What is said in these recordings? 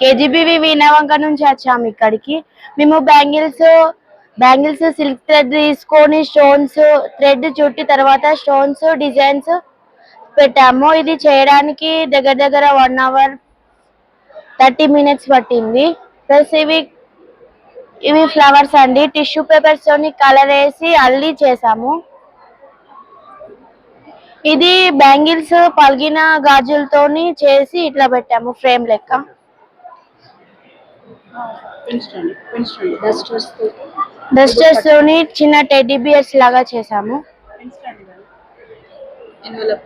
KGBV Veenavanka నుంచి వచ్చాము ఇక్కడికి. మేము బ్యాంగిల్స్ బ్యాంగిల్స్ సిల్క్ థ్రెడ్ తీసుకొని స్టోన్స్ థ్రెడ్ చుట్టి తర్వాత స్టోన్స్ డిజైన్స్ పెట్టాము. ఇది చేయడానికి దగ్గర దగ్గర వన్ అవర్ థర్టీ మినిట్స్ పట్టింది. ప్లస్ ఇవి ఇవి ఫ్లవర్స్ అండి. టిష్యూ పేపర్స్ తోని కలర్ వేసి అల్లి చేసాము. ఇది బ్యాంగిల్స్ పలిగిన గాజులతోని చేసి ఇట్లా పెట్టాము ఫ్రేమ్ లెక్క. డస్టర్స్ డస్టర్స్ తోని చిన్న టెడ్డీ బియర్స్ లాగా చేసాము. ఎన్వలప్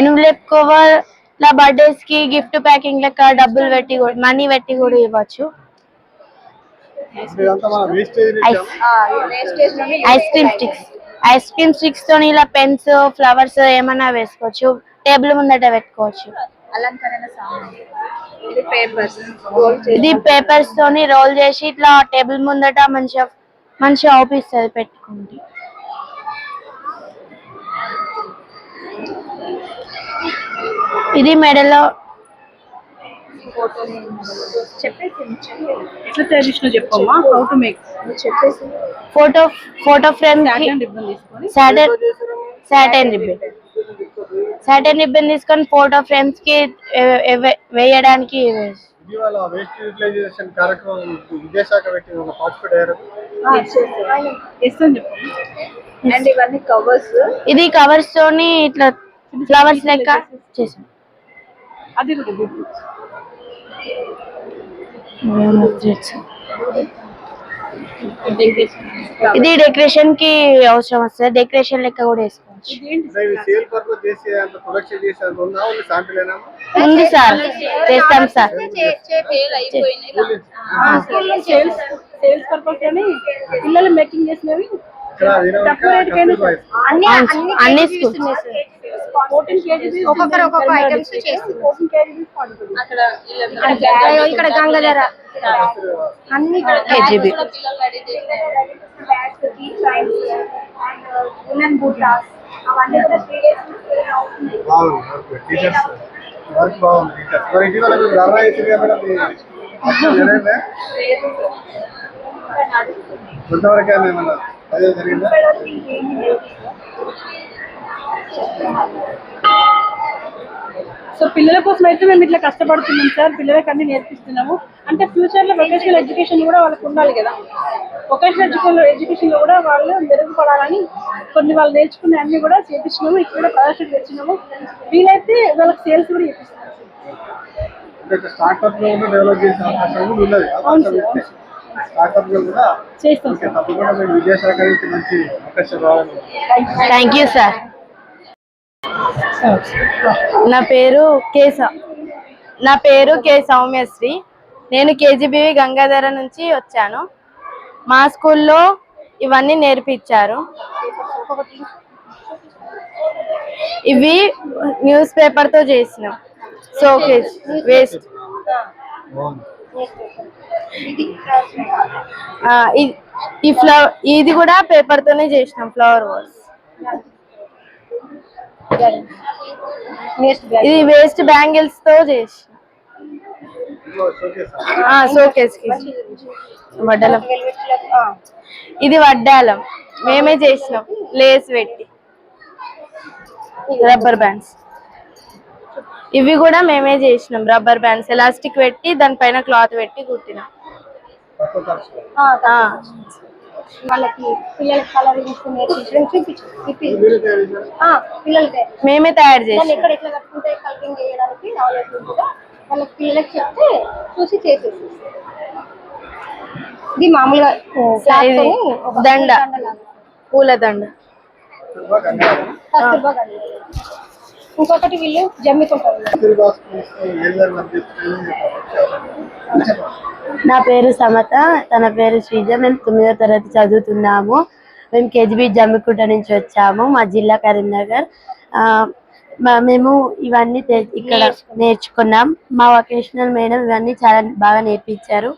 ఎన్వలప్ కవర్ ఇలా బర్త్డేస్కి గిఫ్ట్ ప్యాకింగ్ లెక్క డబ్బులు పెట్టి మనీ పెట్టి కూడా ఇవ్వచ్చు. ఇదంతా మన wastage ice వేస్టేజ్లోనే ice cream sticks ice cream sticks తోని ఇలా పెన్స్ ఫ్లవర్స్ ఏమైనా వేసుకోవచ్చు. టేబుల్ ముందట పెట్టుకోవచ్చు. అలంకరణ సామాన్లు ఇది పేపర్స్ ఇది పేపర్స్ తోని రోల్ చేసి ఇట్లా టేబుల్ ముందట మంచిగా మంచిగా అవుపిస్తుంది పెట్టుకుంటే. ఇది మెడలో photo photo frame satin ribbon satin ribbon తీసుకొని ఫోటో ఫ్రేమ్స్కి వేయడానికి ఇది కవర్స్ తోని ఇట్లా ఫ్లవర్స్ లెక్క చేసాం. అది. ఇది డెకరేషన్కి అవసరం వస్తుంది. డెకరేషన్ లెక్క కూడా వేసుకోవచ్చు ఉందా? సార్. చేస్తాం సార్. పిల్లలు మేకింగ్ చేసినవి. అన్ని అన్ని స్కూల్స్ ఒక్కొక్కరు ఒక్కొక్క ఐటమ్స్ చేసి ఫోర్టీన్ కేజీస్ పడుతుంది. అక్కడ ఇక్కడ గంగాధర అన్ని కేజీబీ బాగుంది వర్క్ టీచర్స్ వర్క్ బాగుంది టీచర్స్ మరి ఇటీవల మీరు ధర్నా చేసింది మేడం కొంతవరకు ఏమన్నా అదే జరిగిందా? సో పిల్లల కోసం అయితే మేము ఇట్లా కష్టపడుతున్నాం సార్. పిల్లలకి అన్ని నేర్పిస్తున్నాము. అంటే ఫ్యూచర్లో వొకేషనల్ ఎడ్యుకేషన్ కూడా వాళ్ళకి ఉండాలి కదా. వొకేషనల్ ఎడ్యుకేషన్ ఎడ్యుకేషన్లో కూడా వాళ్ళు మెరుగుపడాలని కొన్ని వాళ్ళు నేర్చుకునే అన్ని కూడా చేపించినాము. ఇక్కడ కూడా ప్రదర్శన తెచ్చినాము. వీలైతే వాళ్ళకి సేల్స్ కూడా చేపిస్తున్నాము చేస్తాం థ్యాంక్ యూ సార్ నా పేరు కే సౌ- నా పేరు కే సౌమ్యశ్రీ. నేను కేజీబీవి గంగాధర నుంచి వచ్చాను. మా స్కూల్లో ఇవన్నీ నేర్పించారు. ఇవి న్యూస్ పేపర్తో చేసిన. Soakage waste. ఈ ఫ్లవర్ ఇది కూడా పేపర్తోనే చేసినాం ఫ్లవర్ వాస్ ఇది వేస్ట్ బ్యాంగిల్స్తో షోకేస్ షోకేస్కి. వడ్డలం. ఇది వడ్డాలం. మేమే చేసినాం. లేస్ పెట్టి. Rubber bands. ఇవి కూడా మేమే చేసినాం రబ్బర్ బ్యాండ్స్. ఎలాస్టిక్ పెట్టి దానిపైన క్లాత్ పెట్టి కుట్టినాం. వాళ్ళకి పిల్లలకి కలరింగ్స్ నేర్పించడం? పిల్లలకి మేమే తయారు చేసినాం ఎక్కడ ఎట్లా కట్టుకుంటే కలరింగ్ చేయడానికి నాలెడ్జ్ ఉంటుందో వాళ్ళకి పిల్లలకి చెప్తే చూసి చేసేసి ఇది మామూలుగా దండ. పూల దండ కస్తూర్బా. ఇంకొకటి వీళ్ళు జమ్మికుంటారు. నా పేరు సమత తన పేరు శ్రీజ. మేము తొమ్మిదో తరగతి చదువుతున్నాము. మేము కేజీబీ జమ్మికుంట నుంచి వచ్చాము మా జిల్లా కరీంనగర్. మేము ఇవన్నీ ఇక్కడ నేర్చుకున్నాం. మా వొకేషనల్ మేడం ఇవన్నీ చాలా బాగా నేర్పించారు.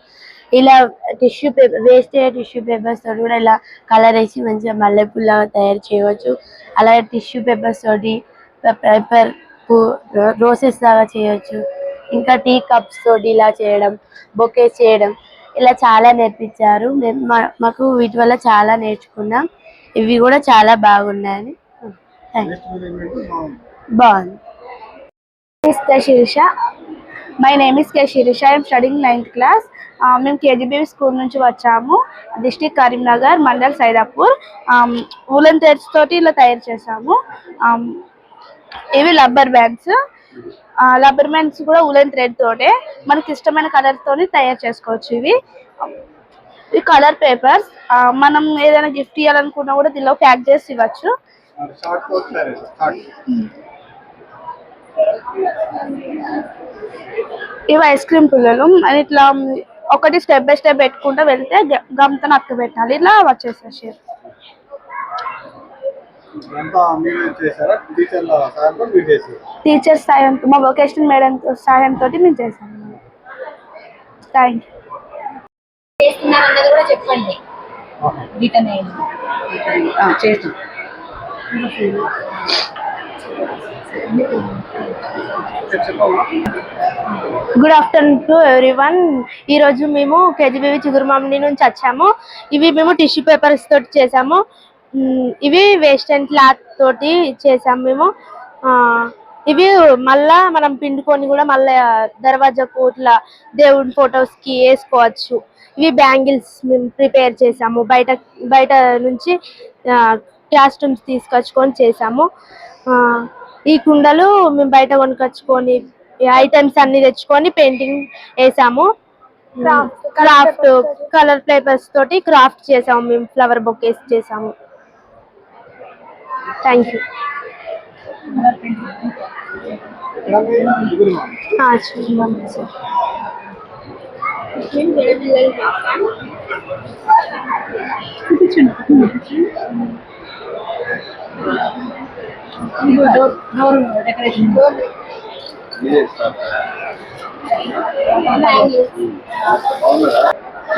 ఇలా tissue paper waste tissue papers తోటి కూడా ఇలా కలర్ వేసి మంచిగా మల్లెపూల తయారు చేయవచ్చు. అలాగే టిష్యూ పేపర్స్ తోటి పేపర్ రోసెస్ లాగా చేయొచ్చు. ఇంకా టీ కప్స్ తోటి ఇలా చేయడం బొకేస్ చేయడం ఇలా చాలా నేర్పించారు. మేము మా- మాకు వీటి వల్ల చాలా నేర్చుకున్నాం. ఇవి కూడా చాలా బాగున్నాయని. థ్యాంక్ బాగుంది. Shirisha my name is K Shirisha I'm studying ninth class మేము కేజీబీవీ స్కూల్ నుంచి వచ్చాము. District Karimnagar mandal Saidapur woollen threads తోటి ఇలా తయారు చేసాము um, ఇవి రబ్బర్ బ్యాండ్స్ రబ్బర్ బ్యాండ్స్ కూడా ఉలన్ థ్రెడ్ తోటే మనకి ఇష్టమైన కలర్ తోని తయారు చేసుకోవచ్చు ఇవి. ఇవి కలర్ పేపర్స్ మనం ఏదైనా గిఫ్ట్ ఇవ్వాలనుకున్నా కూడా దీనిలో ప్యాక్ చేసి ఇవ్వచ్చు. ఇవి ఐస్ క్రీమ్ పుల్లలు. ఇట్లా ఒకటి స్టెప్ బై స్టెప్ పెట్టుకుంటూ వెళ్తే గమ్తో నక్క పెట్టాలి ఇలా వచ్చేస్తుంది షేప్ టీచర్ల సాయంతో మా వొకేషనల్ మేడం సాయంతో మేము చేసాము థ్యాంక్ యూ కూడా చెప్పండి. రిటర్న్ చేస్తాం. గుడ్ ఆఫ్టర్నూన్ టు ఎవ్రీవన్ ఈ రోజు మేము కేజీబీవి చిగురుమామిడి నుంచి వచ్చాము. ఇవి మేము టిష్యూ పేపర్స్ తోటి చేసాము ఇవి వేస్ట్ అండ్ క్లాత్ తోటి చేసాము మేము. ఆ, ఇవి మళ్ళా మనం పిండుకొని కూడా మళ్ళా దర్వాజాకు ఇట్లా దేవుడి ఫొటోస్కి వేసుకోవచ్చు. ఇవి బ్యాంగిల్స్ మేము ప్రిపేర్ చేసాము. బయట బయట నుంచి క్లాస్ రూమ్స్ తీసుకొచ్చుకొని చేసాము. ఆ, ఈ కుండలు మేము బయట కొనుకొచ్చుకొని ఐటమ్స్ అన్ని తెచ్చుకొని పెయింటింగ్ వేసాము. క్రాఫ్ట్ కలర్ పేపర్స్ తోటి. క్రాఫ్ట్ చేసాము మేము ఫ్లవర్ బొకేస్ చేసాము. థ్యాంక్ యూ ఇక్కడ మీరు ముగ్గురు మా.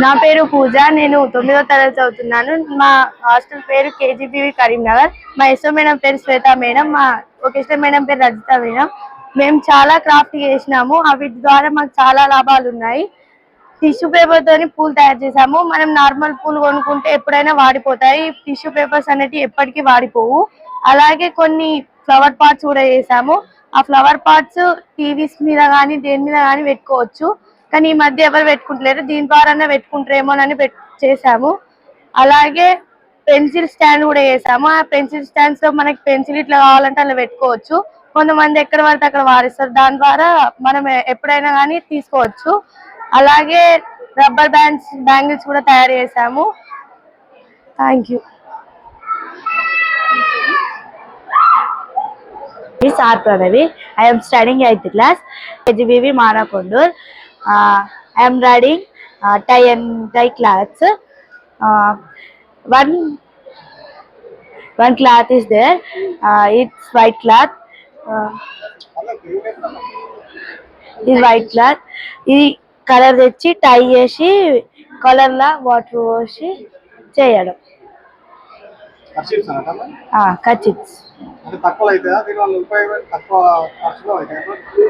నా పేరు పూజ నేను తొమ్మిదో తరగతి చదువుతున్నాను. మా హాస్టల్ పేరు కేజీబీవి కరీంనగర్. మా ఎస్ఓ మేడం పేరు శ్వేత మేడం మా వొకేషనల్ మేడం పేరు రజిత మేడం. మేము చాలా క్రాఫ్ట్ చేసినాము. అవి ద్వారా మాకు చాలా లాభాలు ఉన్నాయి. టిష్యూ పేపర్ తోని పూలు తయారు చేసాము మనం నార్మల్ పూలు కొనుక్కుంటే ఎప్పుడైనా వాడిపోతాయి. టిష్యూ పేపర్స్ అనేటివి ఎప్పటికీ వాడిపోవు. అలాగే కొన్ని ఫ్లవర్ పార్ట్స్ కూడా చేసాము ఆ ఫ్లవర్ పార్ట్స్ టీవీస్ మీద కానీ దేని మీద కానీ పెట్టుకోవచ్చు. కానీ ఈ మధ్య ఎవరు పెట్టుకుంటలేరు. దీని ద్వారానే పెట్టుకుంటారేమోనని పెట్ చేసాము అలాగే పెన్సిల్ స్టాండ్ కూడా చేసాము ఆ పెన్సిల్ స్టాండ్స్లో మనకి పెన్సిల్ ఇట్లా కావాలంటే అలా పెట్టుకోవచ్చు. కొంతమంది ఎక్కడ పడితే అక్కడ వారిస్తారు. దాని ద్వారా మనం ఎప్పుడైనా కానీ తీసుకోవచ్చు. అలాగే రబ్బర్ బ్యాండ్స్ బ్యాంగిల్స్ కూడా తయారు చేసాము. Thank you. Sir Pranavi I'm studying eighth class. 8th మానకొండూర్. KGBV Manakondur. Uh, I am riding uh, tie and tie cloths. Uh, one one cloth is there. Uh, it's white cloth. Uh, ఇది white cloth ఇది colour తెచ్చి tie చేసి colour లా water పోసి చేయడం తక్కువ ఖర్చులో అవుతాయి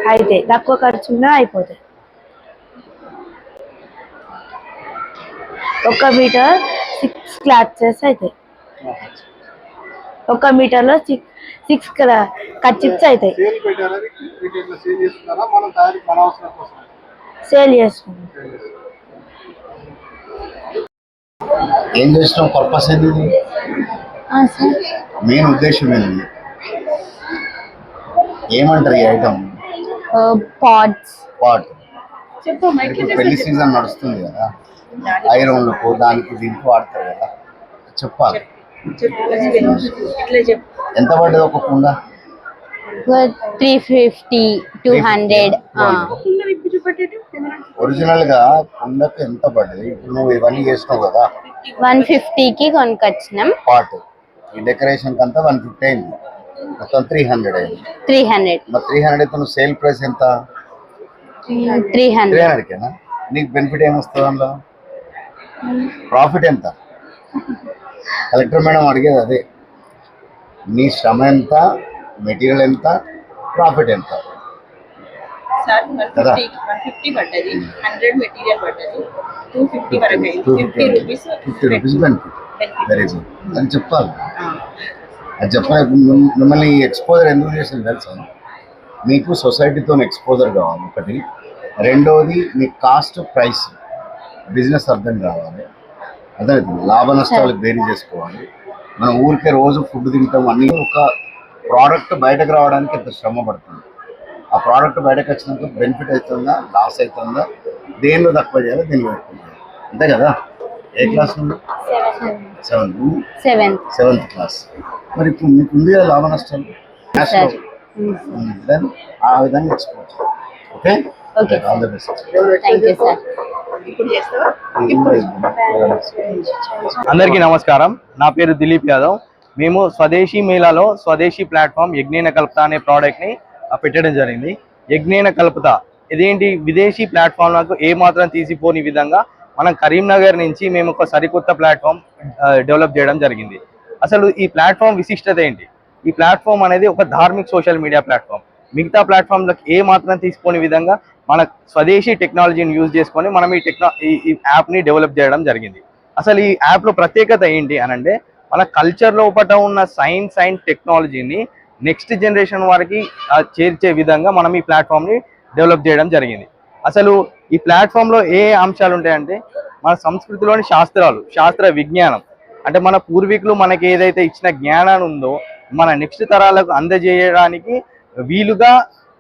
అయితే తక్కువ ఖర్చున్నా అయిపోతాయి ఒక మీటర్ సిక్స్ క్లాత్సెస్ అవుతాయి ఒక మీటర్లో సిక్స్ సిక్స్ కచ్చిప్స్ అవుతాయి సేల్ చేసుకుంటాం? ఏం చేసిన పర్పస్ ఏంది? ఇది మెయిన్ ఉద్దేశం ఏంది? ఏమంటారు ఈ ఐటమ్ పాడ్స్ పాట్ చెప్పు మైక్ ఇప్పుడు పెళ్ళి సీజన్ నడుస్తుంది కదా. ఐరన్లకు దానికి దీనికి వాడతారు కదా. చెప్పాలి. ఎంత పడ్డది ఒక కుండ? త్రీ ఫిఫ్టీ టూ హండ్రెడ్ ఒరిజినల్గా కుండకు ఎంత పడ్డది? ఇప్పుడు నువ్వు ఇవన్నీ చేసినావు కదా. వన్ ఫిఫ్టీకి కొనుకొచ్చినాం. పాట్. ఈ డెకరేషన్ కంతా వన్ ఫిఫ్టీ అయింది. మొత్తం త్రీ హండ్రెడ్ అయింది. Three hundred. మరి త్రీ హండ్రెడ్ అయితే సేల్ ప్రైస్ ఎంత? త్రీ త్రీ హండ్రెడ్ హండ్రెడ్కేనా? నీకు బెనిఫిట్ ఏమొస్తుంది అందులో? ప్రాఫిట్ ఎంత? కలెక్టర్ మేడం అడిగేది అదే. నీ శ్రమ ఎంత? మెటీరియల్ ఎంత? ప్రాఫిట్ ఎంత? సార్ వన్ కదా? ఫిఫ్టీ వన్ ఫిఫ్టీ పడ్డది. హండ్రెడ్ మెటీరియల్ పడ్డది. టూ ఫిఫ్టీ వరకు అయింది. Two fifty rupees fifty rupees benefit Benefit. Very good అని చెప్పాలి. అది చెప్పాలి. మిమ్- మిమ్మల్ని ఎక్స్పోజర్ ఎందుకు చేసింది తెలుసా? మీకు సొసైటీతో ఎక్స్పోజర్ కావాలి. ఒకటి. రెండవది మీ కాస్ట్ ప్రైస్ బిజినెస్ అర్థం కావాలి. అర్థమవుతుంది లాభ నష్టాలు బేరీ చేసుకోవాలి? మనం ఊరికే రోజు ఫుడ్ తింటాం అన్నీ ఒక ప్రోడక్ట్ బయటకు రావడానికి ఎంత శ్రమ పడుతుంది? ఆ ప్రోడక్ట్ బయటకు వచ్చినాక బెనిఫిట్ అవుతుందా? లాస్ అవుతుందా? దేనిలో తక్కువ చేయాలి దేనిలో ఎక్కువ చేయాలి. అంతే కదా? ఏ క్లాస్ నుండి సెవెంత్ సెవెంత్ క్లాస్ మరి ఇప్పుడు మీకు ఉంది కదా లాభ నష్టాలు? దెన్ ఆ విధంగా export okay. All the best అందరికీ నమస్కారం. నా పేరు దిలీప్ యాదవ్. మేము స్వదేశీ మేళాలో స్వదేశీ ప్లాట్ఫామ్ యజ్ఞేన కల్పత అనే ప్రోడక్ట్ని ఆ, పెట్టడం జరిగింది. యజ్ఞేన కల్పత ఇదేంటి? విదేశీ ప్లాట్ఫామ్లకు ఏ మాత్రం తీసిపోని విధంగా మనం కరీంనగర్ నుంచి మేము ఒక సరికొత్త ప్లాట్ఫామ్ డెవలప్ చేయడం జరిగింది. అసలు ఈ ప్లాట్ఫామ్ విశిష్టత ఏంటి? ఈ ప్లాట్ఫామ్ అనేది ఒక ధార్మిక్ సోషల్ మీడియా ప్లాట్ఫామ్. మిగతా ప్లాట్ఫామ్లకు ఏ మాత్రం తీసుకోని విధంగా మన స్వదేశీ టెక్నాలజీని యూజ్ చేసుకొని మనం ఈ టెక్నా ఈ ఈ యాప్ని డెవలప్ చేయడం జరిగింది. అసలు ఈ యాప్లో ప్రత్యేకత ఏంటి అని అంటే మన కల్చర్ లోపల ఉన్న సైన్స్ అండ్ టెక్నాలజీని నెక్స్ట్ జనరేషన్ వారికి చేర్చే విధంగా మనం ఈ ప్లాట్ఫామ్ని డెవలప్ చేయడం జరిగింది. అసలు ఈ ప్లాట్ఫామ్లో ఏ అంశాలు ఉంటాయంటే మన సంస్కృతిలోని శాస్త్రాలు శాస్త్ర విజ్ఞానం. అంటే మన పూర్వీకులు మనకి ఏదైతే ఇచ్చిన జ్ఞానాన్ని ఉందో మన నెక్స్ట్ తరాలకు అందజేయడానికి వీలుగా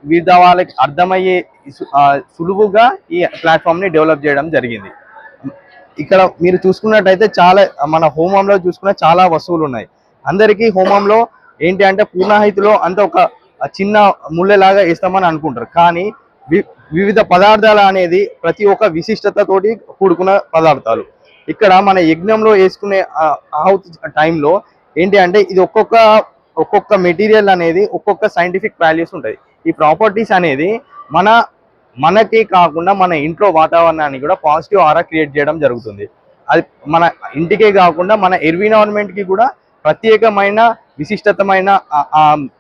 వివిధ వాళ్ళకి అర్థమయ్యే సులువుగా ఈ ప్లాట్ఫామ్ని డెవలప్ చేయడం జరిగింది. ఇక్కడ మీరు చూసుకున్నట్టయితే చాలా మన హోమంలో చూసుకున్న చాలా వస్తువులు ఉన్నాయి. అందరికీ హోమంలో ఏంటి అంటే పూర్ణాహితిలో అంత ఒక చిన్న ముళ్ళలాగా వేస్తామని అనుకుంటారు. కానీ వి- వివిధ పదార్థాలు అనేది ప్రతి ఒక్క విశిష్టతతోటి కూడుకున్న పదార్థాలు. ఇక్కడ మన యజ్ఞంలో వేసుకునే ఆహుతి టైంలో ఏంటి అంటే ఇది ఒక్కొక్క ఒక్కొక్క మెటీరియల్ అనేది ఒక్కొక్క సైంటిఫిక్ వాల్యూస్ ఉంటాయి. ఈ ప్రాపర్టీస్ అనేది మన మనకి కాకుండా మన ఇంట్లో వాతావరణాన్ని కూడా పాజిటివ్ ఆరా క్రియేట్ చేయడం జరుగుతుంది. అది మన ఇంటికే కాకుండా మన ఎన్విరాన్మెంట్కి కూడా ప్రత్యేకమైన విశిష్టతమైన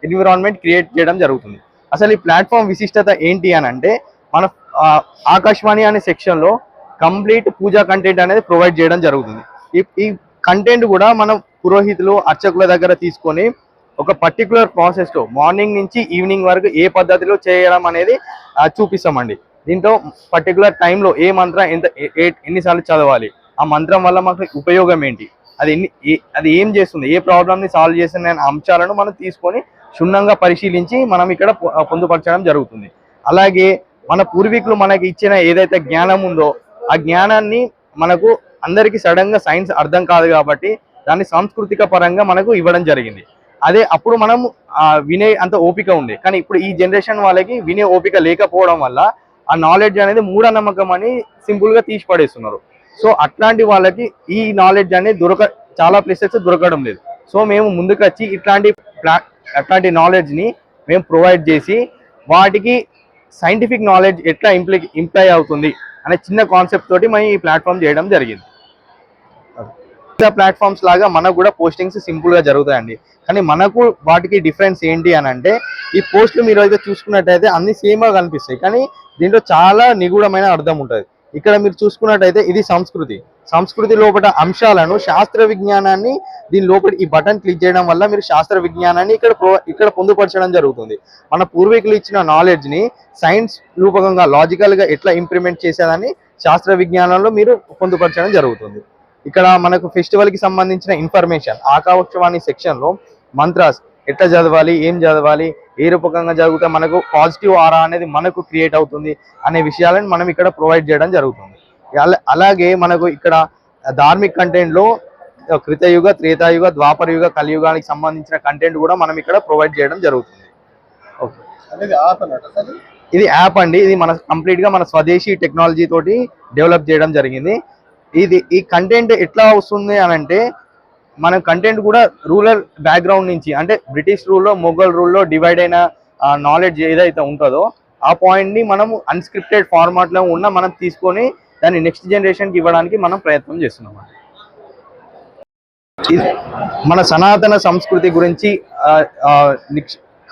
ఎన్విరాన్మెంట్ క్రియేట్ చేయడం జరుగుతుంది. అసలు ఈ ప్లాట్ఫామ్ విశిష్టత ఏంటి అని అంటే మన ఆకాశవాణి అనే సెక్షన్లో కంప్లీట్ పూజా కంటెంట్ అనేది ప్రొవైడ్ చేయడం జరుగుతుంది. ఈ కంటెంట్ కూడా మనం పురోహితులు అర్చకుల దగ్గర తీసుకొని ఒక పర్టికులర్ ప్రాసెస్లో మార్నింగ్ నుంచి ఈవినింగ్ వరకు ఏ పద్ధతిలో చేయడం అనేది చూపిస్తామండి. దీంట్లో పర్టికులర్ టైంలో ఏ మంత్రం ఎంత ఎన్నిసార్లు చదవాలి? ఆ మంత్రం వల్ల మనకు ఉపయోగం ఏంటి? అది ఎన్ని ఏ- అది ఏం చేస్తుంది? ఏ ప్రాబ్లమ్ని సాల్వ్ చేస్తుంది అనే అంశాలను మనం తీసుకొని క్షుణ్ణంగా పరిశీలించి మనం ఇక్కడ పొ- పొందుపరచడం జరుగుతుంది. అలాగే మన పూర్వీకులు మనకి ఇచ్చిన ఏదైతే జ్ఞానం ఉందో ఆ జ్ఞానాన్ని మనకు అందరికీ సడన్గా సైన్స్ అర్థం కాదు కాబట్టి దాన్ని సాంస్కృతిక పరంగా మనకు ఇవ్వడం జరిగింది. అదే అప్పుడు మనం ఆ, వినే అంత ఓపిక ఉండే. కానీ ఇప్పుడు ఈ జనరేషన్ వాళ్ళకి వినే ఓపిక లేకపోవడం వల్ల ఆ నాలెడ్జ్ అనేది మూఢనమ్మకం అని సింపుల్గా తీసి పడేస్తున్నారు. సో అట్లాంటి వాళ్ళకి ఈ నాలెడ్జ్ అనేది దొరక చాలా ప్లేసెస్ దొరకడం లేదు. సో మేము ముందుకొచ్చి ఇట్లాంటి ప్లా- అట్లాంటి నాలెడ్జ్ని మేము ప్రొవైడ్ చేసి వాటికి సైంటిఫిక్ నాలెడ్జ్ ఎట్లా ఇంప్లై ఇంప్లై అవుతుంది అనే చిన్న కాన్సెప్ట్ తోటి మేము ఈ ప్లాట్ఫామ్ చేయడం జరిగింది. మిగతా ప్లాట్ఫామ్స్ లాగా మనకు కూడా పోస్టింగ్స్ సింపుల్గా జరుగుతాయండి. కానీ మనకు వాటికి డిఫరెన్స్ ఏంటి అని అంటే ఈ పోస్టులు మీరు అయితే చూసుకున్నట్టయితే అన్ని సేమ్గా కనిపిస్తాయి. కానీ దీంట్లో చాలా నిగూఢమైన అర్థం ఉంటుంది. ఇక్కడ మీరు చూసుకున్నట్టయితే ఇది సంస్కృతి. సంస్కృతి లోపల అంశాలను శాస్త్ర విజ్ఞానాన్ని దీని లోపల ఈ బటన్ క్లిక్ చేయడం వల్ల మీరు శాస్త్ర విజ్ఞానాన్ని ఇక్కడ ఇక్కడ పొందుపరచడం జరుగుతుంది. మన పూర్వీకులు ఇచ్చిన నాలెడ్జ్ని సైన్స్ రూపకంగా లాజికల్గా ఎట్లా ఇంప్లిమెంట్ చేసేదాన్ని శాస్త్ర విజ్ఞానంలో మీరు పొందుపరచడం జరుగుతుంది. ఇక్కడ మనకు ఫెస్టివల్కి సంబంధించిన ఇన్ఫర్మేషన్ ఆకాశవాణి సెక్షన్లో మంత్రాస్ ఎట్లా చదవాలి ఏం చదవాలి ఏ రూపకంగా చదివితే మనకు పాజిటివ్ ఆరా అనేది మనకు క్రియేట్ అవుతుంది అనే విషయాలను మనం ఇక్కడ ప్రొవైడ్ చేయడం జరుగుతుంది. అలా- అలాగే మనకు ఇక్కడ ధార్మిక్ కంటెంట్లో కృతయుగ త్రేతాయుగ ద్వాపరయుగ కలియుగానికి సంబంధించిన కంటెంట్ కూడా మనం ఇక్కడ ప్రొవైడ్ చేయడం జరుగుతుంది. ఓకే. ఇది? యాప్ అండి. ఇది మన కంప్లీట్గా మన స్వదేశీ టెక్నాలజీ తోటి డెవలప్ చేయడం జరిగింది. ఇది ఈ కంటెంట్ ఎట్లా వస్తుంది అని అంటే మన కంటెంట్ కూడా రూరల్ బ్యాక్గ్రౌండ్ నుంచి అంటే బ్రిటిష్ రూల్లో మొఘల్ రూల్లో డివైడ్ అయిన నాలెడ్జ్ ఏదైతే ఉంటుందో ఆ పాయింట్ని మనం అన్స్క్రిప్టెడ్ ఫార్మాట్లో ఉన్న మనం తీసుకొని దాన్ని నెక్స్ట్ జనరేషన్కి ఇవ్వడానికి మనం ప్రయత్నం చేస్తున్నాం. మన సనాతన సంస్కృతి గురించి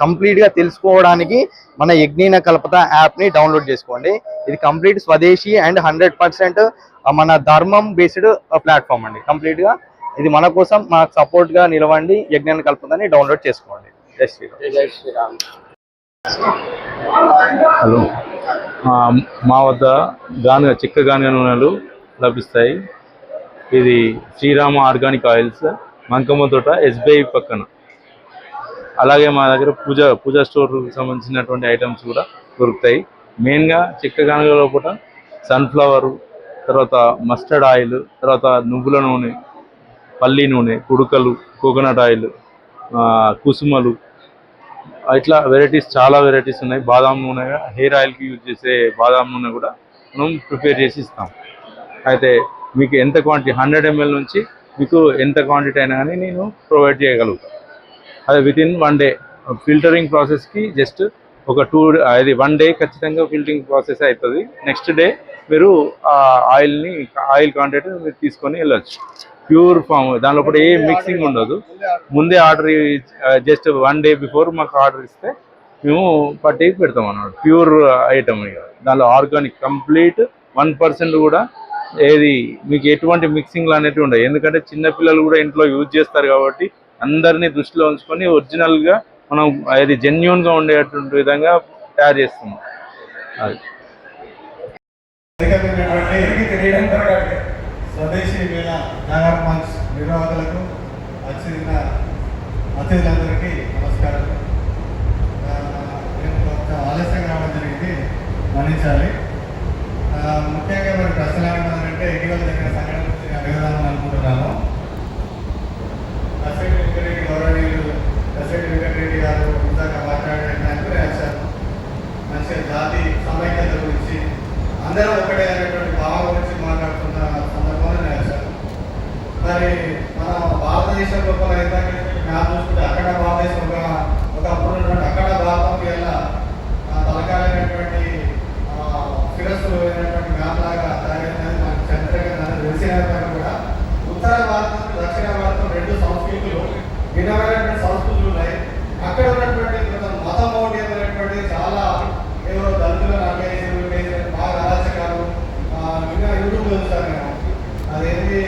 ఆ, ఆ, నిక్ష- కంప్లీట్గా తెలుసుకోవడానికి మన యజ్ఞీన కల్పత యాప్ని డౌన్లోడ్ చేసుకోండి. ఇది కంప్లీట్ స్వదేశీ అండ్ హండ్రెడ్ పర్సెంట్ మన ధర్మం బేస్డ్ ప్లాట్ఫామ్ అండి. కంప్లీట్గా ఇది మన కోసం మాకు సపోర్ట్గా నిలవండి యజ్ఞాన కల్పతని డౌన్లోడ్ చేసుకోండి. జై శ్రీరామ్. హలో. మా వద్ద గానుగ చిక్క గానుగ నూనెలు లభిస్తాయి. ఇది శ్రీరామ ఆర్గానిక్ ఆయిల్స్ మంకమ్మ తోట ఎస్బీఐ పక్కన. అలాగే మా దగ్గర పూజ పూజా స్టోర్కి సంబంధించినటువంటి ఐటమ్స్ కూడా దొరుకుతాయి. మెయిన్గా చిక్క గానుగ లోపల సన్ఫ్లవరు తర్వాత మస్టర్డ్ ఆయిల్ తర్వాత నువ్వుల నూనె పల్లి నూనె కుడుకలు కోకోనట్ ఆయిల్ కుసుమలు. ఇట్లా వెరైటీస్ చాలా వెరైటీస్ ఉన్నాయి. బాదాం నూనె హెయిర్ ఆయిల్కి యూజ్ చేసే బాదాం నూనె కూడా మనం ప్రిపేర్ చేసి ఇస్తాం. అయితే మీకు ఎంత క్వాంటిటీ హండ్రెడ్ ఎంఎల్ నుంచి మీకు ఎంత క్వాంటిటీ అయినా కానీ నేను ప్రొవైడ్ చేయగలుగుతాను అదే with in one day filtering ప్రాసెస్కి just ఒక టూ అది వన్ డే ఖచ్చితంగా ఫిల్టరింగ్ ప్రాసెస్ అవుతుంది నెక్స్ట్ డే మీరు ఆ ఆయిల్ని ఆయిల్ కాంటెంట్ మీరు తీసుకొని వెళ్ళొచ్చు. ప్యూర్ ఫామ్ దానిలో కూడా ఏ మిక్సింగ్ ఉండదు. ముందే order just one day before మాకు ఆర్డర్ ఇస్తే మేము పట్టి పెడతాం అన్నమాట. ప్యూర్ ఐటమ్ దానిలో ఆర్గానిక్ కంప్లీట్ వన్ పర్సెంట్ కూడా ఏది మీకు ఎటువంటి మిక్సింగ్లు అనేటివి ఉండవు. ఎందుకంటే చిన్న పిల్లలు కూడా ఇంట్లో యూజ్ చేస్తారు కాబట్టి అందరినీ దృష్టిలో ఉంచుకొని ఒరిజినల్గా మనం అది జెన్యున్గా ఉండేటువంటి విధంగా తయారు చేస్తుంది అది. స్వదేశీ మేళ నాగర్ మంచ్ నిర్వాహకులకు వచ్చిన అతిథులందరికీ నమస్కారం. ఆ, నేను కొంచెం ఆలస్యంగా రావడం జరిగింది మన్నించాలి. ముఖ్యంగా మరి ప్రశ్నలు ఏమన్నారంటే ఇటీవల జరిగిన సంఘటన గురించి అడగదామని అనుకుంటున్నాను. అసెట్ వెంకటరెడ్డి గారు ఇందాక మాట్లాడడానికి రాశారు. మంచిగా జాతి సమైక్యత గురించి అందరం ఒకటే అనేటువంటి భావం గురించి మాట్లాడుతున్న సందర్భంలో రాశారు. మరి మన భారతదేశం లోపల ఇందాక మ్యాప్ చూసుకుంటే అక్కడ భారతదేశం ఒక ఒకప్పుడు ఉన్నటువంటి అక్కడ భారతం వల్ల తలకాలైనటువంటి శిరస్సులు అయినటువంటి మ్యాప్ లాగా తయారైనది మనకు చరిత్రగా తెలిసిన కూడా ఉత్తర భారతం దక్షిణ భారతం రెండు సంస్కృతులు భిన్నమైనటువంటి సంస్కృతులు ఉన్నాయి అక్కడ ఉన్నటువంటి కొంత మతమౌఢ్యమైనటువంటి చాలా ఏవో దళితులను అన్యాయం బాగా అరాచకాలు ఆ, నిన్న యూట్యూబ్ చూసాను నేను అదేంటి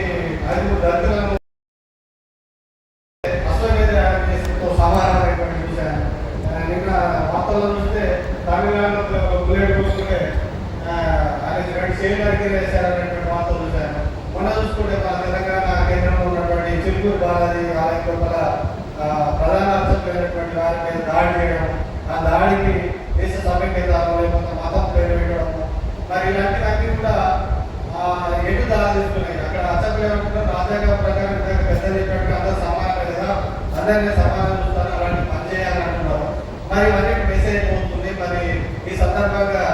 ఐదుగురు దళితులను అశ్వమేధ యాగం చేసుకుంటూ సమాధానమైనటువంటి ఆ, నిన్న వార్తల్లో చూస్తే తమిళనాడులో బుల్లెట్ చూసుకుంటే ఆయన రెండు వేశారనేటువంటి వార్తలు చూశాను మొన్న చూసుకుంటే మన తెలంగాణ కేంద్రంలో ఉన్నటువంటి చిలుకూరు బాలాజీ ఆలయం లోపల ఆ, ప్రధాన అర్చకులైనటువంటి వారి మీద దాడి చేయడం ఆ దాడికి దేశ సమైక్యతను లేకపోతే మతం పేరు పెట్టడం మరి ఇలాంటివన్నీ కూడా ఆ, ఎటు దారి తీసుకున్నాయి ప్రకారం ప్రకారం పెద్ద చెప్పినట్టు అందరూ సమానమే సమానం చూస్తాను మరి మెసేజ్ పోతుంది మరి ఈ సందర్భంగా